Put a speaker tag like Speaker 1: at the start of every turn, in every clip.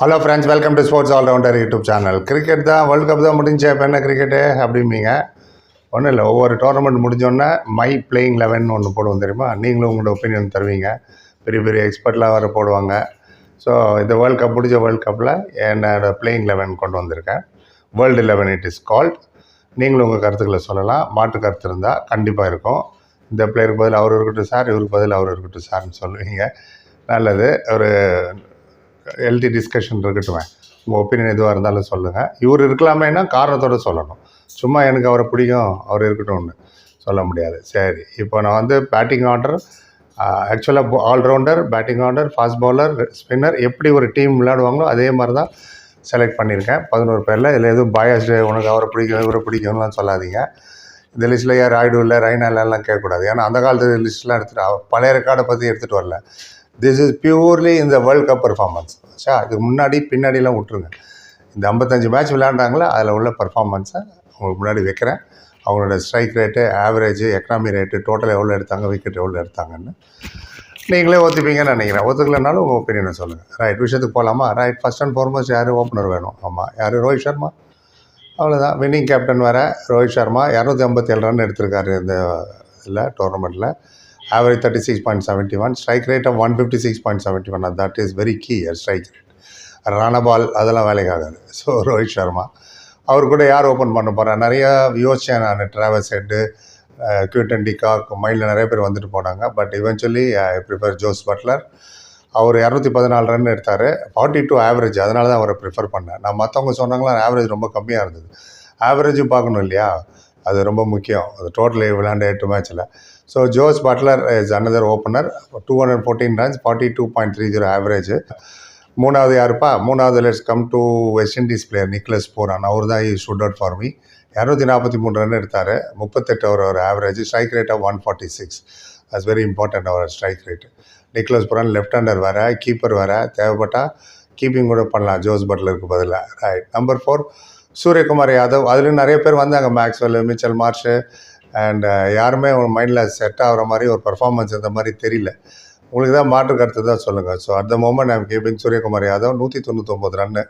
Speaker 1: Hello friends welcome to sports allrounder YouTube channel cricket தான் world cup தான் முடிஞ்சு இப்போ என்ன கிரிக்கெட்டு அப்படிம்பீங்க? ஒன்றும் இல்லை ஒவ்வொரு டோர்னமெண்ட் முடிஞ்சோடனே மை பிளேயிங் லெவன் ஒன்று போடுவோம் தெரியுமா? நீங்களும் உங்களோட ஒப்பீனியன் தருவீங்க. பெரிய பெரிய எக்ஸ்பர்ட்லாம் வர போடுவாங்க. ஸோ இந்த வேர்ல்ட் கப் முடிஞ்ச வேர்ல்ட் கப்பில் என்னோட பிளேயிங் லெவன் கொண்டு வந்திருக்கேன். World eleven it is called நீங்களும் உங்கள் கருத்துக்களை சொல்லலாம். மாற்று கருத்து இருந்தால் கண்டிப்பாக இருக்கும். இந்த பிளேயருக்கு பதில் அவர் இருக்கட்டும் சார் இவருக்கு பதில் அவர் இருக்கட்டும் சார்னு சொல்லுவீங்க. நல்லது. ஒரு ஹெல்தி டிஸ்கஷன் இருக்கட்டும். உங்கள் ஒப்பீனியன் எதுவாக இருந்தாலும் சொல்லுங்கள் இவர் இருக்கலாமேனா காரணத்தோடு சொல்லணும். சும்மா எனக்கு அவரை பிடிக்கும். அவர் இருக்கட்டும்னு சொல்ல முடியாது. சரி. இப்போ நான் வந்து பேட்டிங் ஆர்டர் ஆக்சுவலாக allrounder batting order fast bowler spinner எப்படி ஒரு டீம் விளையாடுவாங்களோ அதே மாதிரி தான் செலக்ட் பண்ணியிருக்கேன். பதினோரு பேரில். இதில் எதுவும் பயாஸ்டு உனக்கு அவரை பிடிக்கும் இவரை பிடிக்கும்லாம் சொல்லாதீங்க. இந்த லிஸ்ட்டில் யார் ராய்டு இல்லை ரைனாலெல்லாம் கேட்கக்கூடாது. ஏன்னா அந்த காலத்து லிஸ்ட்லாம் எடுத்துகிட்டு பழைய ரெக்கார்டை பற்றி எடுத்துகிட்டு வரல. திஸ் இஸ் பியூர்லி இந்த வேர்ல்ட் கப் பர்ஃபார்மன்ஸ் ஷா இதுக்கு முன்னாடி பின்னாடிலாம் விட்ருங்க இந்த ஐம்பத்தஞ்சு மேட்ச் விளையாண்டாங்களோ அதில் உள்ள பர்ஃபார்மன்ஸை உங்களுக்கு முன்னாடி வைக்கிறேன். அவங்களோட strike rate average economy rate total எவ்வளோ எடுத்தாங்க விக்கெட் எவ்வளோ எடுத்தாங்கன்னு. நீங்களே ஒத்துப்பீங்கன்னு நினைக்கிறேன். ஒத்துக்கலைனாலும் உங்கள் ஒப்பீனியனை சொல்லுங்கள் ரைட் விஷயத்துக்கு போகலாமா ரைட் ஃபஸ்ட் அண்ட் ஃபார்மோஸ்ட் யார் ஓப்பனர் வேணும்? ஆமாம் யார்? ரோஹித் சர்மா. அவ்வளோதான் வின்னிங் கேப்டன் வேறு ரோஹித் சர்மா. இரநூத்தி ஐம்பத்தி ஏழு ரன் எடுத்திருக்காரு இந்த இதில் டோர்னமெண்ட்டில் average thirty six point seventy one strike rate of one fifty six point seventy one that is very key strike rate run a ball அதெல்லாம் வேலைக்கு ஆகாது. ஸோ ரோஹித் சர்மா அவர் கூட யார் ஓப்பன் பண்ண போகிறா நிறையா யோசிச்சேன் நான் ட்ராவல்ஸ் ஹெட்டு கியூட்டன் டிகாக் மைண்டில் நிறைய பேர் வந்துட்டு போனாங்க. But eventually I prefer Jos Buttler அவர் இரநூத்தி பதினாலு ரன் எடுத்தார். ஃபார்ட்டி டூ ஆவரேஜ் அதனால தான் அவரை ப்ரிஃபர் பண்ணேன். நான் மற்றவங்க சொன்னாங்களா ஆவரேஜ் ரொம்ப கம்மியாக இருந்தது. ஆவரேஜும் பார்க்கணும் இல்லையா? அது ரொம்ப முக்கியம். அது டோட்டல் விளையாண்ட எட்டு மேட்ச்சில் so Jos Buttler is another opener two hundred fourteen runs forty two point three zero average மூணாவது யாருப்பா? மூணாவது let's come to West Indies player Nicholas Pooran அவர் தான் he should out for me இரநூத்தி நாற்பத்தி மூணு ரன் எடுத்தார். முப்பத்தெட்டு அவர் ஒரு average strike rate of one forty six is very important our strike rate Nicholas Pooran left hander வேறு keeper வேறு. தேவைப்பட்டால் கீப்பிங் கூட பண்ணலாம். ஜோஸ் பட்லருக்கு பதிலாக right number four Suryakumar Yadav அதுலேயும் நிறைய பேர் வந்தாங்க. Maxwell Mitchell Marsh and uh, யாருமே மைண்டில் செட் ஆகிற மாதிரி ஒரு பர்ஃபார்மன்ஸ் இந்த மாதிரி தெரியல. உங்களுக்கு தான் மாற்று கருத்து தான் சொல்லுங்கள் so at the moment I'm keeping Suryakumar Yadav நூற்றி தொண்ணூத்தொம்பது run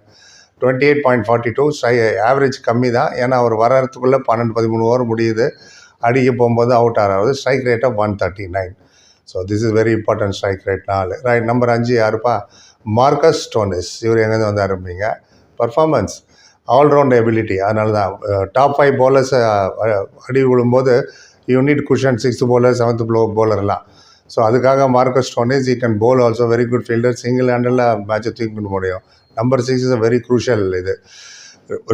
Speaker 1: twenty eight point forty two ஸ்ட்ரை average கம்மி தான். ஏன்னா அவர் வர்றதுக்குள்ளே பன்னெண்டு பதிமூணு ஓவர் முடியுது. அடிக்க போகும்போது அவுட் ஆகிறாரு strike rate of one thirty nine so this is very important strike rate நாலு. ரைட் நம்பர் அஞ்சு யாருப்பா? மார்க்கஸ் ஸ்டோனிஸ் இவர் எங்கேருந்து வந்து ஆரம்பிங்க பர்ஃபார்மன்ஸ் ஆல்ரவுண்ட் எபிலிட்டி அதனால தான் டாப் ஃபைவ் பவுலர்ஸ் அடி விழும்போது you need cushion sixth bowler seventh flow பவுலர்லாம் ஸோ அதுக்காக Marcus is he can bowl also very good fielder single handle மேட்சை தூக்கி பண்ண முடியும். Number six is a very crucial இது.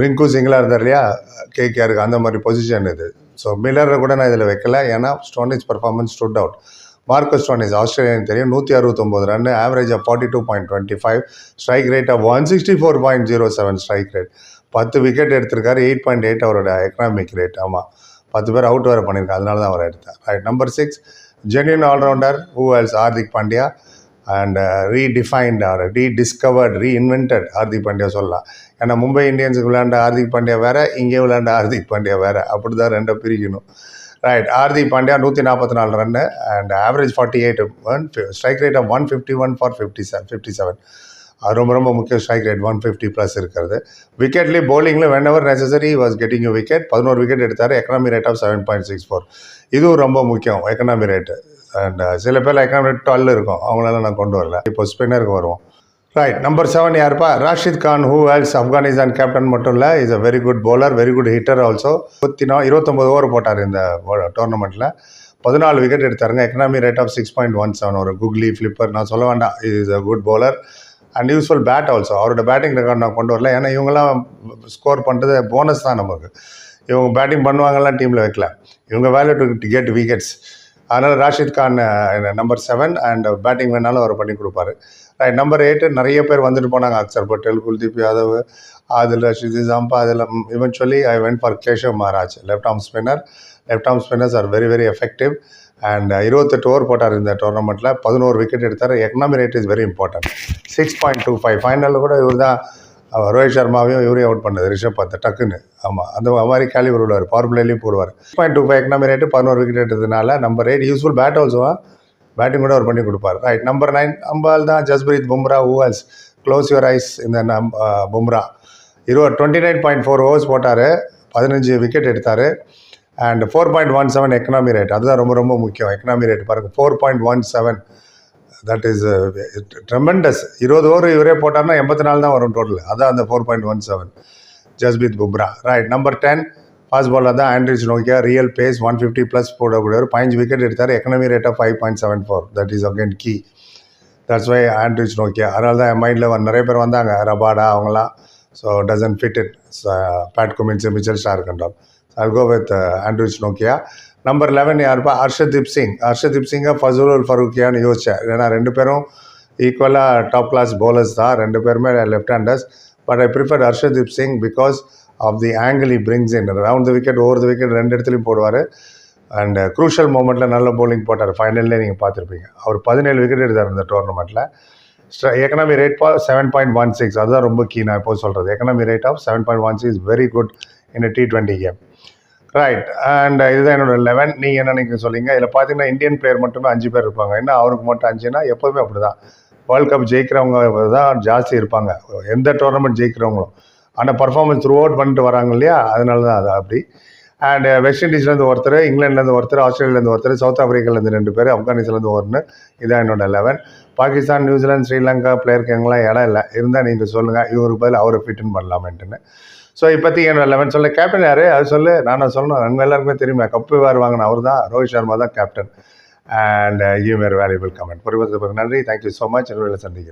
Speaker 1: ரிங்கு சிங்கிளாக இருந்தார் இல்லையா? கேகேஆருக்கு அந்த மாதிரி பொசிஷன் இது. ஸோ மில்லரை கூட நான் இதில் வைக்கல. ஏன்னா Stoinis performance stood out Marcus Stoinis Australian தெரியும். நூற்றி அறுபத்தொம்போது run average of forty two point twenty five strike rate of one sixty four point zero seven strike rate பத்து விக்கெட் எடுத்திருக்காரு எயிட் பாயிண்ட் எயிட் அவரோட எக்கனாமிக் ரேட் ஆமாம் பத்து பேர் out வேறு பண்ணியிருக்காரு அதனால தான் அவர் எடுத்தார். Right number six genuine allrounder who else Hardik Pandya and redefined or rediscovered reinvented Hardik Pandya சொல்லலாம். ஏன்னா மும்பை இந்தியன்ஸுக்கு விளையாண்ட ஹார்திக் பாண்டியா வேறு இங்கே விளையாண்ட ஹார்திக் பாண்டியா வேறு. அப்படி தான் ரெண்டை பிரிக்கணும். ரைட் ஹார்திக் பாண்டியா நூற்றி நாற்பத்தி நாலு run and average forty eight one strike rate of one fifty one for fifty seven fifty seven அது ரொம்ப ரொம்ப முக்கியம் strike rate one fifty plus இருக்கிறது. விக்கெட்லேயே பவுலிங்கில் when ever necessary was getting you wicket பதினோரு விக்கெட் எடுத்தார். Economy rate of seven point six four இதுவும் ரொம்ப முக்கியம் எக்கனாமி ரேட்டு அண்ட் சில பேர் எக்கனாமி ரேட் டுவெல் இருக்கும். அவங்களால நான் கொண்டு வரல. இப்போ ஸ்பின்னருக்கு வருவோம். ரைட் நம்பர் செவன் யாருப்பா? Rashid Khan who hails Afghanistan captain மட்டும் இல்லை is a very good bowler very good hitter also இருபத்தி நா இருபத்தொம்பது ஓவர் போட்டார் இந்த டோர்னமெண்ட்டில் பதினாலு wicket எடுத்தாருங்க. Economy rate of six point one seven ஒரு குக்லி ஃப்ளிப்பர் நான் சொல்ல வேண்டாம். Is a good bowler and useful bat also அவரோட பேட்டிங் ரெக்கார்ட் நான் கொண்டு வரல. ஏன்னா இவங்கெல்லாம் ஸ்கோர் பண்ணுறது போனஸ் தான் நமக்கு. இவங்க பேட்டிங் பண்ணுவாங்கலாம் டீமில் வைக்கல. இவங்க வேல்யூ டு கெட் விக்கெட்ஸ் அதனால் Rashid Khan number seven and batting வேணாலும் அவர் பண்ணி கொடுப்பாரு. ரைட் நம்பர் எயிட்டு நிறைய பேர் வந்துட்டு போனாங்க. அக்சர் பட்டேல் குல்தீப் யாதவ் அதில் ரஷீத் ஜாம்பா அதில் சொல்லி I went for Keshav Maharaj left arm spinner left arm spinners are very very effective and இருபத்தெட்டு ஓவர் போட்டார் இந்த டோர்னமெண்ட்டில் பதினோரு விக்கெட் எடுத்தார். Economy rate is very important six point two five ஃபைனலில் கூட இவர் தான் ரோஹித் சர்மாவையும் இவரையும் அவுட் பண்ணது ரிஷப் பந்த் டக்குன்னு. ஆமாம் அந்த மாதிரி கேலிவர் விடுவார் பவர் பிளேலையும் போடுவார். Point two five economy rate பதினோரு விக்கெட் எடுத்ததுனால நம்பர் எயிட் யூஸ்ஃபுல் பேட் ஆல்சோவா பேட்டிங் கூட அவர் பண்ணி கொடுப்பார். ரைட் நம்பர் நைன் அம்பால் தான் Jasprit Bumrah who else close your eyes இந்த நம் பும்ரா இருபது twenty nine point four overs போட்டார். பதினஞ்சு விக்கெட் எடுத்தார். And four point one seven economy rate அதுதான் ரொம்ப ரொம்ப முக்கியம். எக்கனாமி ரேட் பாருங்கள் four point one seven that is tremendous இருபது ஓவர் இவரே போட்டார்னா எண்பத்தி நாலு தான் வரும் டோட்டல் அதான் அந்த four point one seven Jasprit Bumrah right number ten fast bowler தான் Anrich Nokia real pace one fifty plus போடக்கூடியவர். பதினஞ்சு விக்கெட் எடுத்தார் economy rate of five point seven four that is again key that's why Anrich Nokia அதனால தான் என் மைண்டில் நிறைய பேர் வந்தாங்க. ரபாடா அவங்களாம் so doesn't fit it Pat Cummins Mitchell Starc கண்டால் ஐ கோ வித் ஆண்ட்ரிச் நோக்கியா நம்பர் லெவன் யாருப்பா? ஹர்ஷதீப் சிங் ஹர்ஷதீப் சிங்கை ஃபசூல் ஃபரூக்கியான்னு யோசித்தேன் ஏன்னா ரெண்டு பேரும் ஈக்குவலாக டாப் கிளாஸ் பவுலர்ஸ் தான். ரெண்டு பேருமே left handers but I prefer Harshdeep Singh because of the angle he brings in round the wicket over the wicket ரெண்டு இடத்துலையும் போடுவார். அண்ட் க்ரூஷியல் மூமெண்ட்டில் நல்ல பவுலிங் போட்டார். ஃபைனல்லே நீங்கள் பார்த்துருப்பீங்க. அவர் பதினேழு விக்கெட் எடுத்தார் இந்த டோர்னமெண்ட்டில் எக்கனாமி ரேட் பா செவன் பாயிண்ட் ஒன் சிக்ஸ் அதுதான் ரொம்ப கீ நான் இப்போ சொல்கிறது economy rate of seven point one six very good இந்த T twenty game right and இதுதான் என்னோட லெவன் நீங்கள் என்ன நீங்கள் சொல்லிங்க இதில் பார்த்தீங்கன்னா இந்தியன் பிளேயர் மட்டுமே அஞ்சு பேர் இருப்பாங்க. என்ன அவருக்கு மட்டும் அஞ்சுன்னா எப்போதுமே அப்படி தான் வேர்ல்ட் கப் ஜெயிக்கிறவங்க தான் ஜாஸ்தி இருப்பாங்க. எந்த டோர்னமெண்ட் ஜெயிக்கிறவங்களும் ஆனால் பர்ஃபார்மன்ஸ் த்ரூ அவுட் பண்ணிட்டு வராங்க இல்லையா? அதனால தான் அது அப்படி. அண்ட் வெஸ்ட் இண்டீஸ்லேருந்து ஒருத்தர் இங்கிலாந்துலேருந்து ஒருத்தர் ஆஸ்திரேலியாலேருந்து ஒருத்தர் சவுத் ஆஃப்ரிக்காலேருந்து ரெண்டு பேர் ஆப்கானிஸ்தான்லேருந்து ஒன்று இதான் என்னோட eleven Pakistan New Zealand Sri Lanka பிளேயருக்கு எங்கெல்லாம் இடம் இல்லை இருந்தால் நீங்கள் சொல்லுங்கள் இவருக்கு பதில் அவரை ஃபிட்டன் பண்ணலாமேன்ட்டுன்னு. ஸோ இப்போத்தி என்னோட லெவன் சொல்ல. கேப்டன் யார்? அது சொல்லு. நான் சொல்லணும். அங்கே எல்லாருக்குமே தெரியுமா. கப்பு வேறு வாங்கின அவர் தான். ரோஹித் சர்மா தான் captain and you may valuable comment பொறுப்பதற்கு நன்றி. தேங்க்யூ ஸோ மச் வேலை சந்திக்கிறேன்.